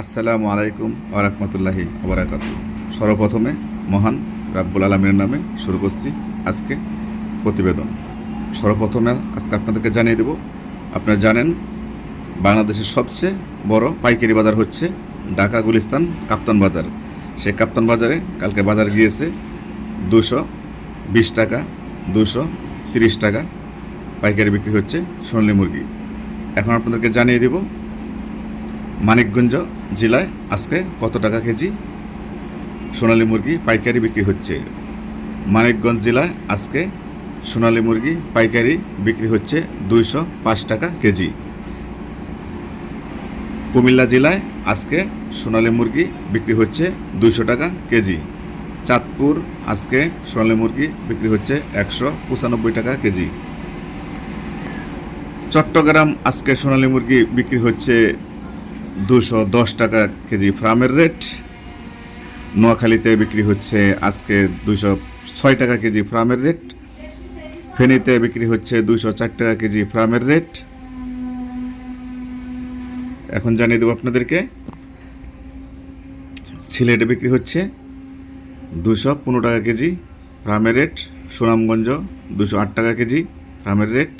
আসসালামু আলাইকুম ওরহমতুল্লাহি ওবরাকাত সর্বপ্রথমে মহান রাব্বুল আলমীর নামে শুরু করছি আজকে প্রতিবেদন। সর্বপ্রথমে আজকে আপনাদেরকে জানিয়ে দেব, আপনারা জানেন বাংলাদেশের সবচেয়ে বড় পাইকারি বাজার হচ্ছে ঢাকা গুলিস্তান কাপ্তান বাজার। সেই কাপ্তান বাজারে কালকে বাজার গিয়েছে দুশো বিশ টাকা দুশো তিরিশ টাকা। পাইকারি বিক্রি হচ্ছে সোনালি মুরগি। এখন আপনাদেরকে জানিয়ে দেব, মানিকগঞ্জ জেলায় আজকে কত টাকা কেজি সোনালী মুরগি পাইকারি বিক্রি হচ্ছে? মানিকগঞ্জ জেলায় আজকে সোনালী মুরগি পাইকারি বিক্রি হচ্ছে দুইশো পাঁচ টাকা কেজি। কুমিল্লা জেলায় আজকে সোনালী মুরগি বিক্রি হচ্ছে দুইশো টাকা কেজি। চাঁদপুর আজকে সোনালী মুরগি বিক্রি হচ্ছে একশো পঁচানব্বই টাকা কেজি। চট্টগ্রাম আজকে সোনালী মুরগি বিক্রি হচ্ছে দুশো দশ টাকা কেজি ফার্মের রেট। নোয়াখালীতে বিক্রি হচ্ছে আজকে দুশো ছয় টাকা কেজি ফার্মের রেট। ফেনীতে বিক্রি হচ্ছে দুশো চার টাকা কেজি ফার্মের রেট। এখন জানিয়ে দেবো আপনাদেরকে, সিলেটে বিক্রি হচ্ছে দুশো পনেরো টাকা কেজি ফার্মের রেট। সুনামগঞ্জ দুশো আট টাকা কেজি ফার্মের রেট।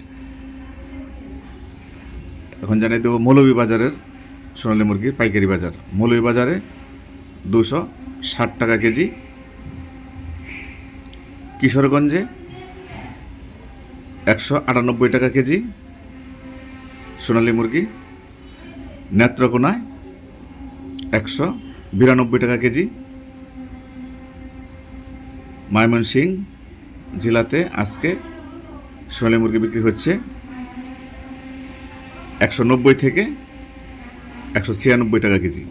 এখন জানিয়ে দেবো মৌলভী বাজারের সোনালী মুরগির পাইকারি বাজার। মৌলভী বাজারে দুশো ষাট টাকা কেজি। কিশোরগঞ্জে একশো আটানব্বই টাকা কেজি। সোনালী মুরগি নেত্রকোনায় একশো বিরানব্বই টাকা কেজি। ময়মনসিং জেলাতে আজকে সোনালী মুরগি বিক্রি হচ্ছে একশো নব্বই থেকে একশো ছিয়ানব্বই টাকা কেজি।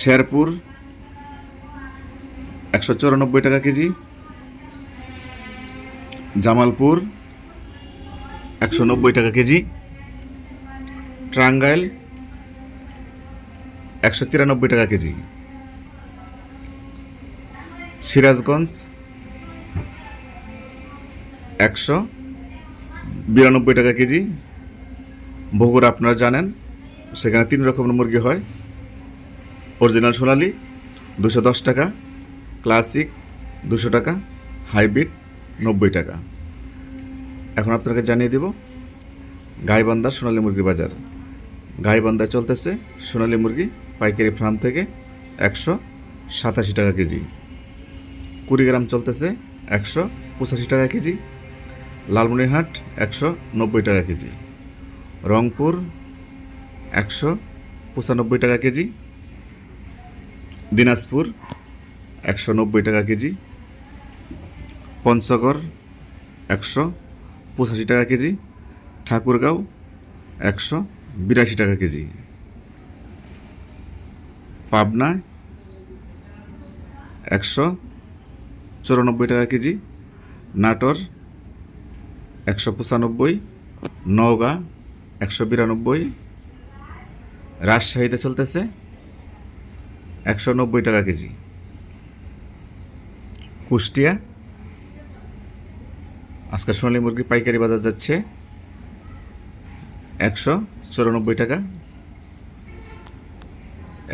শেরপুর, একশো চুরানব্বই টাকা কেজি। জামালপুর, একশো নব্বই টাকা কেজি। ট্রাঙ্গাইল, একশো তিরানব্বই টাকা কেজি। সিরাজগঞ্জ, একশো বিরানব্বই টাকা কেজি। বগুড়া আপনারা জানেন, সেখানে তিন রকমের মুরগি হয়। অরিজিনাল সোনালি, দুশো দশ টাকা ক্লাসিক দুশো টাকা হাইব্রিড নব্বই টাকা। এখন আপনাকে জানিয়ে দেব গাইবান্ধার সোনালী মুরগি বাজার। গাইবান্ধায় চলতেছে সোনালী মুরগি পাইকারি ফার্ম থেকে একশো সাতাশি টাকা কেজি। কুড়িগ্রাম চলতেছে একশো পঁচাশি টাকা কেজি। লালমনিরহাট একশো নব্বই টাকা কেজি। রংপুর একশো পঁচানব্বই টাকা কেজি। দিনাজপুর একশো নব্বই টাকা কেজি। পঞ্চগড় একশো পঁচাশি টাকা কেজি। ঠাকুরগাঁও একশো বিরাশি টাকা কেজি। পাবনা একশো চুরানব্বই টাকা কেজি। নাটোর একশো পঁচানব্বই। নওগাঁ একশো বিরানব্বই। রাজশাহীতে চলতেছে একশো নব্বই টাকা কেজি। কুষ্টিয়া। আজকে সোনালী মুরগি পাইকারি বাজার যাচ্ছে একশো চুরানব্বই টাকা।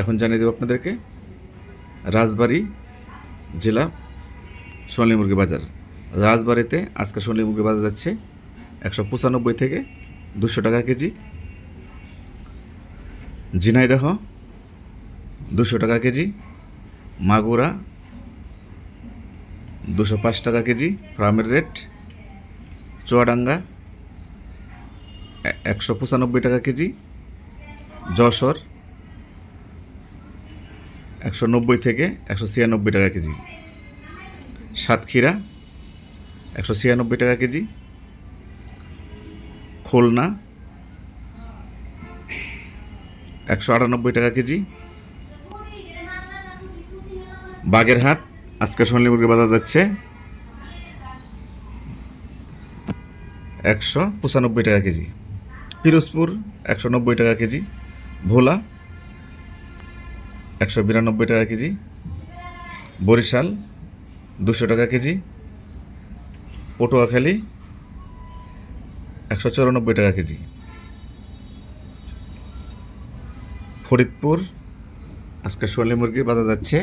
এখন জানিয়ে দেবো আপনাদেরকে রাজবাড়ি জেলা সোনালী মুরগি বাজার। রাজবাড়িতে আজকে সোনালী মুরগি বাজার যাচ্ছে একশো পঁচানব্বই থেকে দুশো টাকা কেজি। ঝিনাইদহ, দুশো টাকা কেজি। মাগুরা, দুশো পাঁচ টাকা কেজি। ফার্মের রেট। চুয়াডাঙ্গা, একশো পঁচানব্বই টাকা কেজি। যশোর, একশো নব্বই থেকে একশো ছিয়ানব্বই টাকা কেজি। সাতক্ষীরা, একশো ছিয়ানব্বই টাকা কেজি। খুলনা, একশো আটানব্বই টাকা কেজি। বাগেরহাট, আজকে সোনালী মুরগি বাজার যাচ্ছে একশো পঁচানব্বই টাকা কেজি। পিরোজপুর, একশো নব্বই টাকা কেজি। ভোলা, একশো বিরানব্বই টাকা কেজি। বরিশাল, দুশো টাকা কেজি। পটুয়াখালী একশো চুরানব্বই টাকা কেজি। ফরিদপুর, আজকে সোয়ালি মুরগির বাজার যাচ্ছে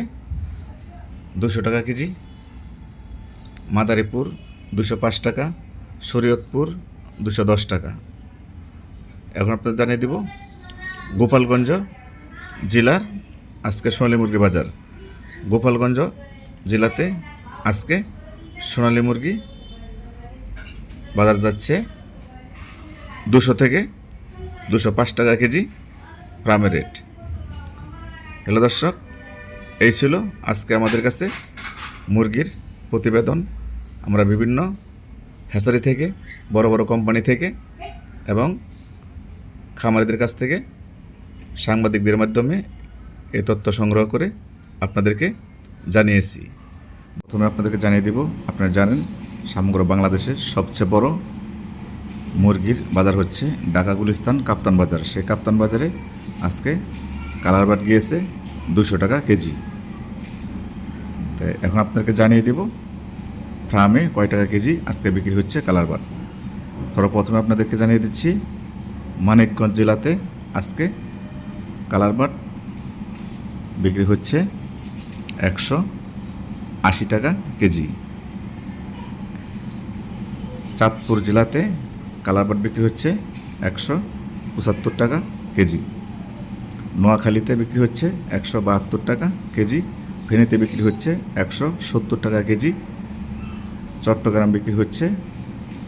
দুশো টাকা কেজি। মাদারীপুর, দুশো পাঁচ টাকা। শরীয়তপুর, দুশো দশ টাকা। এখন আপনাদের জানিয়ে দিব, গোপালগঞ্জ জেলার আজকে সোনালী মুরগি বাজার। গোপালগঞ্জ জেলাতে আজকে সোনালী মুরগি বাজার যাচ্ছে দুশো থেকে দুশো পাঁচ টাকা কেজি প্রামের রেট। হ্যালো দর্শক, এই ছিল আজকে আমাদের কাছে মুরগির প্রতিবেদন। আমরা বিভিন্ন হ্যাসারি থেকে, বড় বড় কোম্পানি থেকে এবং খামারিদের কাছ থেকে সাংবাদিকদের মাধ্যমে এই তথ্য সংগ্রহ করে আপনাদেরকে জানিয়েছি। প্রথমে আপনাদেরকে জানিয়ে দিব, আপনারা জানেন, সমগ্র বাংলাদেশের সবচেয়ে বড় মুরগির বাজার হচ্ছে ঢাকা গুলিস্তান কাপ্তান বাজার। সেই কাপ্তান বাজারে আজকে কালার বাট গিয়েছে দুশো টাকা কেজি। তাই এখন আপনাদেরকে জানিয়ে দেব, ফার্মে কয় টাকা কেজি আজকে বিক্রি হচ্ছে কালার বাট সর্বপ্রথমে আপনাদেরকে জানিয়ে দিচ্ছি, মানিকগঞ্জ জেলাতে আজকে কালার বাট বিক্রি হচ্ছে একশো আশি টাকা কেজি। চাঁদপুর জেলাতে কালারবাট বিক্রি হচ্ছে একশো পঁচাত্তর টাকা কেজি। নোয়াখালীতে বিক্রি হচ্ছে একশো বাহাত্তর টাকা কেজি, ফেনীতে বিক্রি হচ্ছে একশো সত্তর টাকা কেজি। চট্টগ্রাম বিক্রি হচ্ছে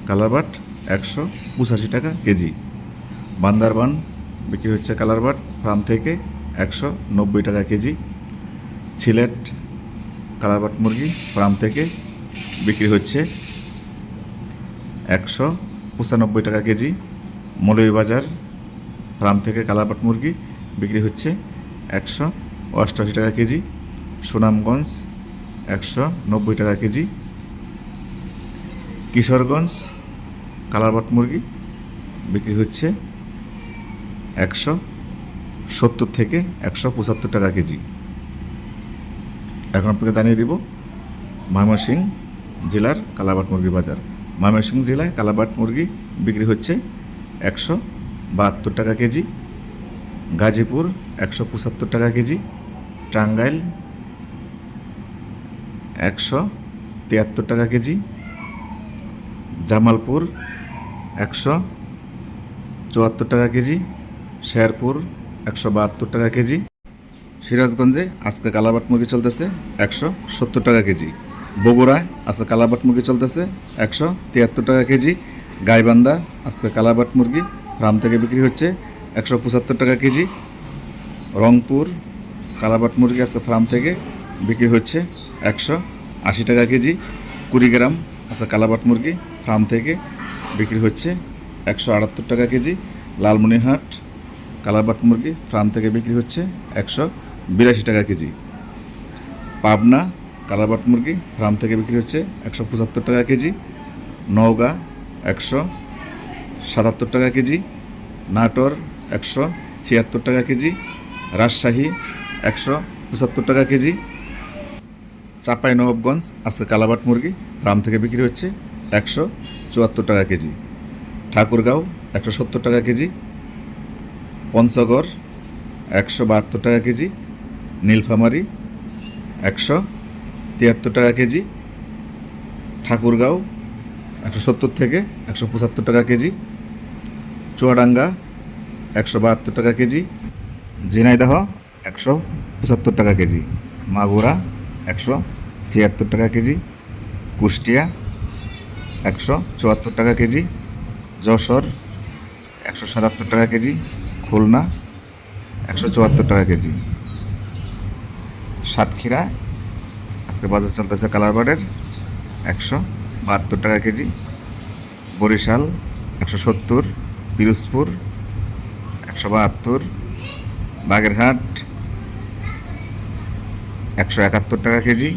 কালারবাট একশো পঁচাশি টাকা কেজি। বান্দারবান বিক্রি হচ্ছে কালার কালারবাট ফার্ম থেকে একশো নব্বই টাকা কেজি। সিলেট কালার কালারবাট মুরগি ফার্ম থেকে বিক্রি হচ্ছে একশো পঁচানব্বই টাকা কেজি মৌলভীবাজার ফার্ম থেকে কালাপাট মুরগি বিক্রি হচ্ছে একশো অষ্টআশি টাকা কেজি, সুনামগঞ্জ একশো নব্বই টাকা কেজি, কিশোরগঞ্জ কালারবাট মুরগি বিক্রি হচ্ছে একশো সত্তর থেকে একশো পঁচাত্তর টাকা কেজি। এখন আপনাকে জানিয়ে দিব ময়মনসিংহ জেলার কালাবাট মুরগি বাজার। ময়মনসিংহ জেলায় কালাবাট মুরগি বিক্রি হচ্ছে একশো বাহাত্তর টাকা কেজি, গাজীপুর একশো পঁচাত্তর টাকা কেজি, টাঙ্গাইল একশো তিয়াত্তর টাকা কেজি, জামালপুর একশো চুয়াত্তর টাকা কেজি, শেরপুর একশো বাহাত্তর টাকা কেজি, সিরাজগঞ্জে আজকে কালাবাট মুরগি চলতেছে একশো সত্তর টাকা কেজি। বগুড়ায় আজকে কালাবাট মুরগি চলতেছে, একশো তিয়াত্তর টাকা কেজি। গাইবান্ধা, আজকে কালাবাট মুরগি ফার্ম থেকে বিক্রি হচ্ছে একশো পঁচাত্তর টাকা কেজি। রংপুর, কালাবাট মুরগি আজকে ফার্ম থেকে বিক্রি হচ্ছে একশো আশি টাকা কেজি। কুড়িগ্রাম, আজকে কালাবাট মুরগি ফার্ম থেকে বিক্রি হচ্ছে একশো আটাত্তর টাকা কেজি। লালমনিরহাট, কালাবাট মুরগি ফার্ম থেকে বিক্রি হচ্ছে একশো বিরাশি টাকা কেজি। পাবনা কালারবাট মুরগি ফার্ম থেকে বিক্রি হচ্ছে একশো পঁচাত্তর টাকা কেজি, নওগাঁ একশো সাতাত্তর টাকা কেজি, নাটোর একশো ছিয়াত্তর টাকা কেজি, রাজশাহী একশো পঁচাত্তর টাকা কেজি, চাপাই নবাবগঞ্জ আজকে কালাবাট মুরগি ফার্ম থেকে বিক্রি হচ্ছে একশো চুয়াত্তর টাকা কেজি, ঠাকুরগাঁও একশো সত্তর টাকা কেজি, পঞ্চগড় একশো বাহাত্তর টাকা কেজি, নীলফামারি একশো তিয়াত্তর টাকা কেজি, ঠাকুরগাঁও, একশো সত্তর থেকে একশো পঁচাত্তর টাকা কেজি, চুয়াডাঙ্গা, একশো বাহাত্তর টাকা কেজি, ঝিনাইদহ, একশো পঁচাত্তর টাকা কেজি, মাগুরা, একশো ছিয়াত্তর টাকা কেজি, কুষ্টিয়া, একশো চুয়াত্তর টাকা কেজি, যশোর, একশো সাতাত্তর টাকা কেজি, খুলনা, একশো চুয়াত্তর টাকা কেজি। সাতক্ষীরা আজকে বাজার চলতেছে কালারবাড়ের একশো বাহাত্তর টাকা কেজি। বরিশাল একশো সত্তর, পিরোজপুর একশো বাহাত্তর, বাগেরহাট একশো একাত্তর টাকা কেজি।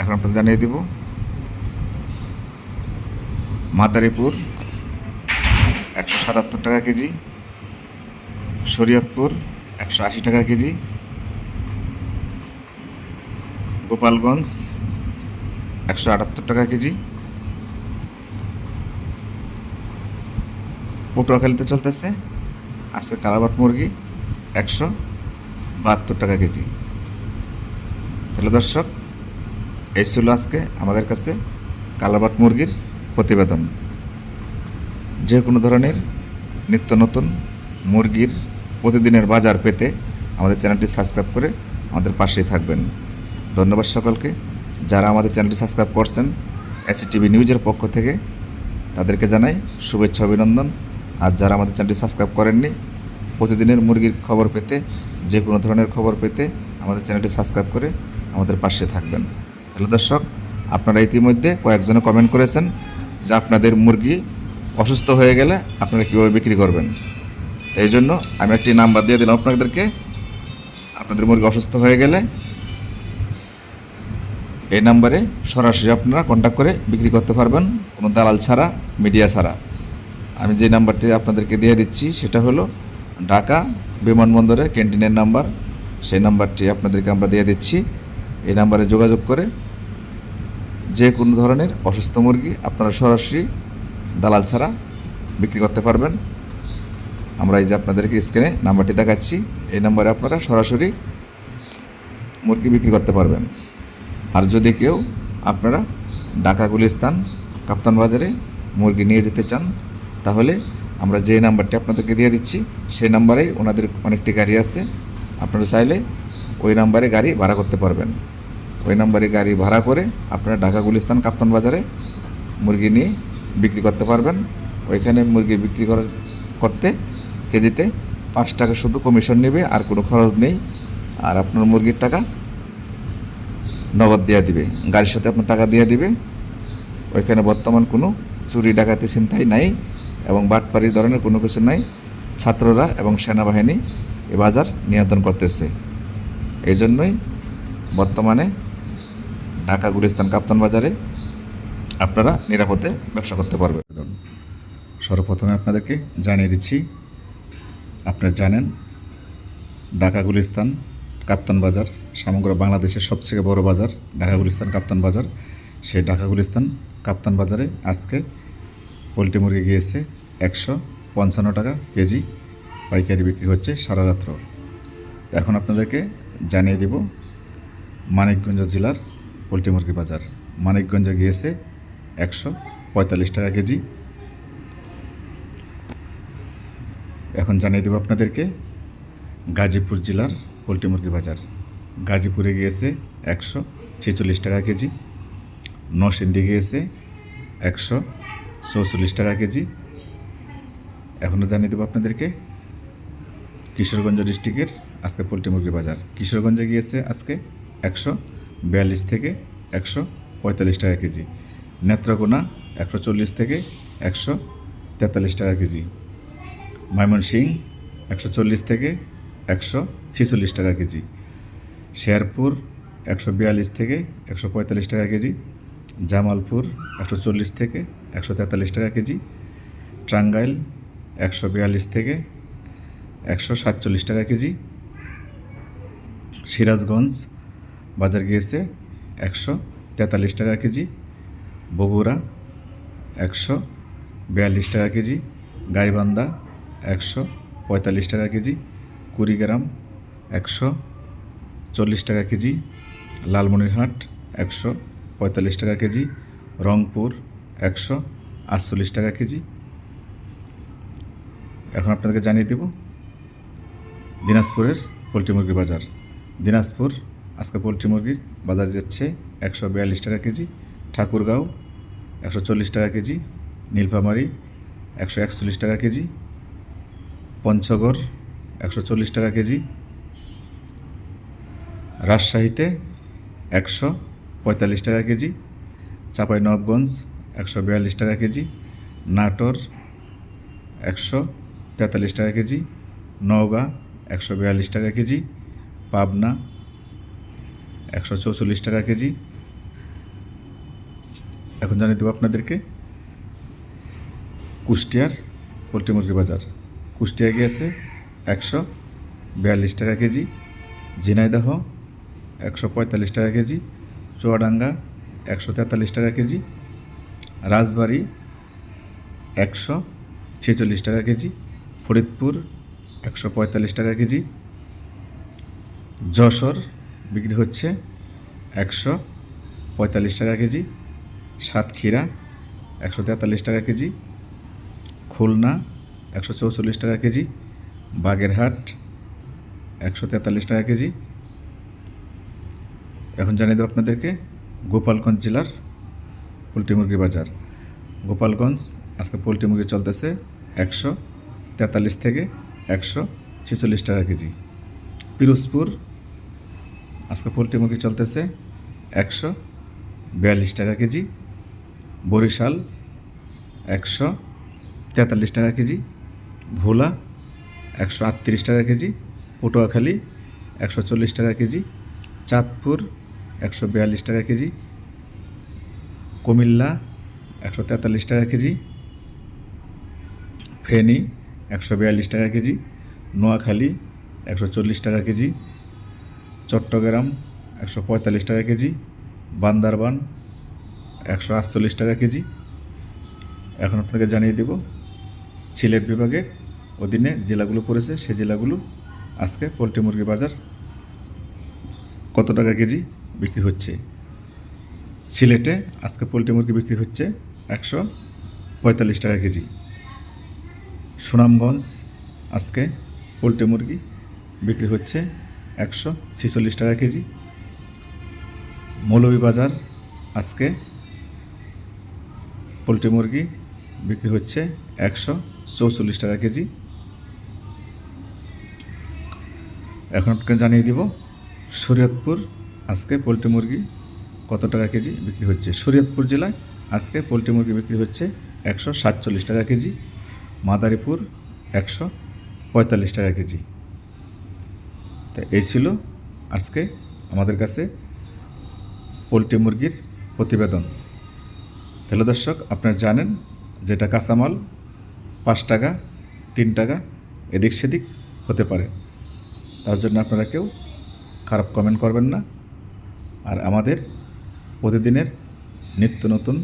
এখন আপনাদের জানিয়ে দিব। মাদারীপুর একশো সাতাত্তর টাকা কেজি। শরীয়তপুর একশো আশি টাকা কেজি। গোপালগঞ্জ, একশো আটাত্তর টাকা কেজি। পটুয়াখালীতে চলতেছে আজকে কালাবাট মুরগি, একশো বাহাত্তর টাকা কেজি। তাহলে দর্শক, এই ছিল আজকে আমাদের কাছে কালাবাট মুরগির প্রতিবেদন। যে কোনো ধরনের নিত্য নতুন মুরগির প্রতিদিনের বাজার পেতে আমাদের চ্যানেলটি সাবস্ক্রাইব করে আমাদের পাশেই থাকবেন। ধন্যবাদ সকলকে যারা আমাদের চ্যানেলটি সাবস্ক্রাইব করছেন এসি টিভি নিউজের পক্ষ থেকে। তাদেরকে জানাই শুভেচ্ছা, অভিনন্দন। আর যারা আমাদের চ্যানেলটি সাবস্ক্রাইব করেননি, প্রতিদিনের মুরগির খবর পেতে যে কোনো ধরনের খবর পেতে আমাদের চ্যানেলটি সাবস্ক্রাইব করে আমাদের পাশে থাকবেন। হ্যালো দর্শক, আপনারা ইতিমধ্যে কয়েকজনে কমেন্ট করেছেন যে আপনাদের মুরগি অসুস্থ হয়ে গেলে আপনারা কীভাবে বিক্রি করবেন। এই জন্য আমি একটি নাম্বার দিয়ে দিলাম আপনাদেরকে। আপনাদের মুরগি অসুস্থ হয়ে গেলে এই নাম্বারে সরাসরি আপনারা কন্ট্যাক্ট করে বিক্রি করতে পারবেন, কোনো দালাল ছাড়া, মিডিয়া ছাড়া। আমি যে নাম্বারটি আপনাদেরকে দিয়ে দিচ্ছি, সেটা হলো ঢাকা বিমানবন্দরের ক্যান্টিনের নাম্বার। সেই নাম্বারটি আপনাদেরকে আমরা দিয়ে দিচ্ছি। এই নাম্বারে যোগাযোগ করে যে কোনো ধরনের অসুস্থ মুরগি আপনারা সরাসরি দালাল ছাড়া বিক্রি করতে পারবেন। আমরা এই যে আপনাদেরকে স্ক্রিনে নাম্বারটি দেখাচ্ছি, এই নাম্বারে আপনারা সরাসরি মুরগি বিক্রি করতে পারবেন। আর যদি কেউ আপনারা ঢাকা গুলিস্তান, কাপ্তান বাজারে মুরগি নিয়ে যেতে চান, তাহলে আমরা যে নাম্বারটি আপনাদেরকে দিয়ে দিচ্ছি, সেই নাম্বারেই ওনাদের অনেকটি গাড়ি আছে। আপনারা চাইলে ওই নাম্বারে গাড়ি ভাড়া করতে পারবেন। ওই নাম্বারে গাড়ি ভাড়া করে আপনারা ঢাকা গুলিস্তান, কাপ্তান বাজারে মুরগি নিয়ে বিক্রি করতে পারবেন। ওইখানে মুরগি বিক্রি করতে কেজিতে পাঁচ টাকা শুধু কমিশন নেবে, আর কোনো খরচ নেই। আর আপনার মুরগির টাকা নগদ দেওয়া দিবে। গাড়ির সাথে আপনার টাকা দিয়ে দিবে। ওইখানে বর্তমান কোনো চুরি, ডাকাতি চিন্তাই নাই এবং বাটপাড়ি ধরনের কোনো কিছু নাই। ছাত্ররা এবং সেনাবাহিনী এ বাজার নিয়ন্ত্রণ করতেছে। এই জন্যই বর্তমানে ঢাকা গুলিস্তান কাপ্তান বাজারে আপনারা নিরাপদে ব্যবসা করতে পারবেন। সর্বপ্রথমে আপনাদেরকে জানিয়ে দিচ্ছি, আপনারা জানেন ঢাকা গুলিস্তান কাপ্তান বাজার, সমগ্র বাংলাদেশের সবথেকে বড় বাজার, ঢাকা গুলিস্তান কাপ্তান বাজার। সেই ঢাকা গুলিস্তান কাপ্তান বাজারে আজকে পোলট্রি মুরগি গিয়েছে একশো পঞ্চান্ন টাকা কেজি, পাইকারি বিক্রি হচ্ছে সারা রাত্র। এখন আপনাদেরকে জানিয়ে দেব মানিকগঞ্জ জেলার পোলট্রি মুরগি বাজার। মানিকগঞ্জে গিয়েছে একশো পঁয়তাল্লিশ টাকা কেজি। এখন জানিয়ে দেবো আপনাদেরকে গাজীপুর জেলার পোলট্রি মুরগির বাজার গাজীপুরে গিয়েছে একশো ছেচল্লিশ টাকা কেজি, নরসিংদী গিয়েছে একশো চৌচল্লিশ টাকা কেজি। এখনও জানিয়ে দেবো আপনাদেরকে, কিশোরগঞ্জ ডিস্ট্রিক্টের আজকে পোলট্রি মুরগির বাজার। কিশোরগঞ্জে গিয়েছে আজকে একশো বিয়াল্লিশ থেকে একশো পঁয়তাল্লিশ টাকা কেজি, নেত্রকোনা একশো চল্লিশ থেকে একশো তেতাল্লিশ টাকা কেজি ময়মনসিং একশো চল্লিশ থেকে একশো ছেচল্লিশ টাকা কেজি। শেরপুর একশো বিয়াল্লিশ থেকে একশো পঁয়তাল্লিশ টাকা কেজি। জামালপুর একশো চল্লিশ থেকে একশো তেতাল্লিশ টাকা কেজি। টাঙ্গাইল একশো বিয়াল্লিশ থেকে একশো সাতচল্লিশ টাকা কেজি। সিরাজগঞ্জ বাজার গিয়েছে একশো তেতাল্লিশ টাকা কেজি। বগুড়া একশো বিয়াল্লিশ টাকা কেজি। গাইবান্ধা একশো পঁয়তাল্লিশ টাকা কেজি। কুড়িগ্রাম একশো চল্লিশ টাকা কেজি, লালমনিরহাট, একশো পঁয়তাল্লিশ টাকা কেজি, রংপুর, একশো আটচল্লিশ টাকা কেজি। এখন আপনাদেরকে জানিয়ে দেব দিনাজপুরের পোলট্রি মুরগির বাজার। দিনাজপুর, আজকে পোলট্রি মুরগির বাজার যাচ্ছে একশো বিয়াল্লিশ টাকা কেজি, ঠাকুরগাঁও একশো চল্লিশ টাকা কেজি, নীলফামারি একশো একচল্লিশ টাকা কেজি, পঞ্চগড় একশো চল্লিশ টাকা কেজি। রাজশাহীতে একশো পঁয়তাল্লিশ টাকা কেজি। চাঁপাইনবাবগঞ্জ একশো বিয়াল্লিশ টাকা কেজি। নাটোর একশো তেতাল্লিশ টাকা কেজি। নওগাঁ একশো বিয়াল্লিশ টাকা কেজি। পাবনা একশো চৌচল্লিশ টাকা কেজি। এখন জানিয়ে দেবো আপনাদেরকে কুষ্টিয়ার পোলট্রি মুরগি বাজার। কুষ্টিয়া গিয়েছে একশো বিয়াল্লিশ টাকা কেজি, ঝিনাইদহ একশো পঁয়তাল্লিশ টাকা কেজি, চুয়াডাঙ্গা একশো তেতাল্লিশ টাকা কেজি, রাজবাড়ি একশো ছেচল্লিশ টাকা কেজি, ফরিদপুর একশো পঁয়তাল্লিশ টাকা কেজি, যশোর বিক্রি হচ্ছে একশো পঁয়তাল্লিশ টাকা কেজি, সাতক্ষীরা একশো তেতাল্লিশ টাকা কেজি, খুলনা একশো চৌচল্লিশ টাকা কেজি বাগেরহাট, একশো তেতাল্লিশ টাকা কেজি। এখন জানিয়ে দেবো আপনাদেরকে, গোপালগঞ্জ জেলার পোলট্রি মুরগি বাজার। গোপালগঞ্জ, আজকে পোলট্রি মুরগি চলতেছে একশো তেতাল্লিশ থেকে একশো ছেচল্লিশ টাকা কেজি। পিরোজপুর, আজকে পোলট্রি মুরগি চলতেছে একশো বিয়াল্লিশ টাকা কেজি। বরিশাল, একশো তেতাল্লিশ টাকা কেজি। ভোলা একশো আটত্রিশ টাকা কেজি, পটুয়াখালী একশো চল্লিশ টাকা কেজি, চাঁদপুর একশো বিয়াল্লিশ টাকা কেজি, কুমিল্লা একশো তেতাল্লিশ টাকা কেজি, ফেনী একশো বিয়াল্লিশ টাকা কেজি, নোয়াখালী একশো চল্লিশ টাকা কেজি, চট্টগ্রাম একশো পঁয়তাল্লিশ টাকা কেজি, বান্দারবান একশো আটচল্লিশ টাকা কেজি। এখন আপনাকে জানিয়ে দেব সিলেট বিভাগের অধীনে জেলাগুলো পড়েছে, সে জেলাগুলো আজকে পোলট্রি মুরগি বাজার কত টাকা কেজি বিক্রি হচ্ছে? সিলেটে আজকে পোলট্রি মুরগি বিক্রি হচ্ছে একশো পঁয়তাল্লিশ টাকা কেজি। সুনামগঞ্জ আজকে পোলট্রি মুরগি বিক্রি হচ্ছে একশো ছেচল্লিশ টাকা কেজি। মৌলভীবাজার আজকে পোলট্রি মুরগি বিক্রি হচ্ছে একশো চৌচল্লিশ টাকা কেজি। এখন আপনাকে জানিয়ে দিব, শরীয়তপুর আজকে পোলট্রি মুরগি কত টাকা কেজি বিক্রি হচ্ছে? শরীয়তপুর জেলায় আজকে পোলট্রি মুরগি বিক্রি হচ্ছে একশো সাতচল্লিশ টাকা কেজি, মাদারীপুর একশো পঁয়তাল্লিশ টাকা কেজি। তা এই ছিল আজকে আমাদের কাছে পোলট্রি মুরগির প্রতিবেদন। তাহলে দর্শক, আপনারা জানেন যেটা কাঁচামাল পাঁচ টাকা, তিন টাকা, এদিক সেদিক হতে পারে। তার জন্য আপনারা কেউ খারাপ কমেন্ট করবেন না। আর আমাদের প্রতিদিনের নিত্য নতুন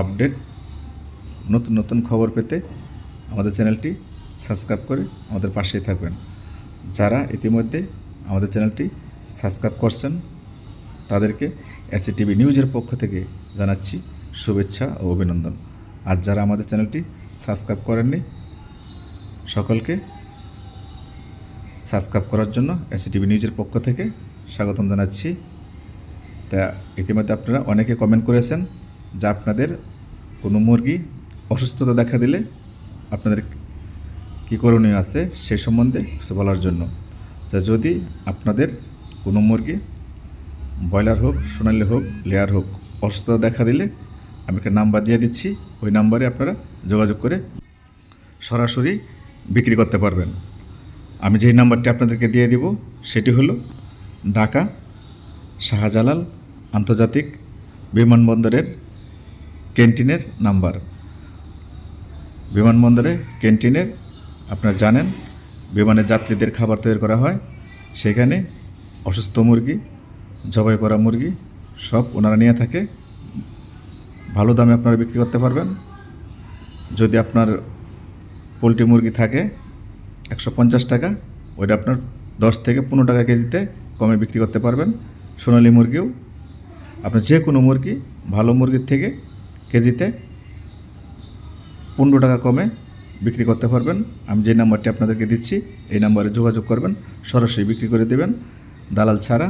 আপডেট নতুন নতুন খবর পেতে আমাদের চ্যানেলটি সাবস্ক্রাইব করে আমাদের পাশেই থাকবেন। যারা ইতিমধ্যে আমাদের চ্যানেলটি সাবস্ক্রাইব করছেন, তাদেরকে এসি টিভি নিউজের পক্ষ থেকে জানাচ্ছি শুভেচ্ছা ও অভিনন্দন। আর যারা আমাদের চ্যানেলটি সাবস্ক্রাইব করেননি, সকলকে সাবস্ক্রাইব করার জন্য এসি টিভি নিউজের পক্ষ থেকে স্বাগতম জানাচ্ছি। তা ইতিমধ্যে আপনারা অনেকে কমেন্ট করেছেন যে আপনাদের কোনো মুরগি অসুস্থতা দেখা দিলে আপনাদের কী করণীয় আছে সেই সম্বন্ধে কিছু বলার জন্য। যা যদি আপনাদের কোনো মুরগি ব্রয়লার হোক, সোনালি হোক লেয়ার হোক অসুস্থতা দেখা দিলে আমি একটা নাম্বার দিয়ে দিচ্ছি। ওই নাম্বারে আপনারা যোগাযোগ করে সরাসরি বিক্রি করতে পারবেন। আমি যেই নাম্বারটি আপনাদেরকে দিয়ে দিব, সেটি হলো ঢাকা শাহজালাল আন্তর্জাতিক বিমানবন্দরের ক্যান্টিনের নাম্বার। বিমানবন্দরে ক্যান্টিনের, আপনারা জানেন বিমানের যাত্রীদের খাবার তৈরি করা হয়। সেখানে অসুস্থ মুরগি, জবাই করা মুরগি সব ওনারা নিয়ে থাকে। ভালো দামে আপনারা বিক্রি করতে পারবেন। যদি আপনার পোলট্রি মুরগি থাকে একশো পঞ্চাশ টাকা, ওইটা আপনার দশ থেকে পনেরো টাকা কেজিতে কমে বিক্রি করতে পারবেন। সোনালি মুরগিও, আপনার যে কোনো মুরগি, ভালো মুরগির থেকে কেজিতে পনেরো টাকা কমে বিক্রি করতে পারবেন। আমি যে নাম্বারটি আপনাদেরকে দিচ্ছি, এই নাম্বারে যোগাযোগ করবেন, সরাসরি বিক্রি করে দেবেন। দালাল ছাড়া,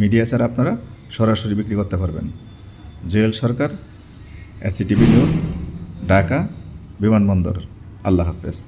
মিডিয়া ছাড়া আপনারা সরাসরি বিক্রি করতে পারবেন। জুয়েল সরকার, এসিটিভি নিউজ, ঢাকা, বিমানবন্দর। আল্লাহ হাফেজ।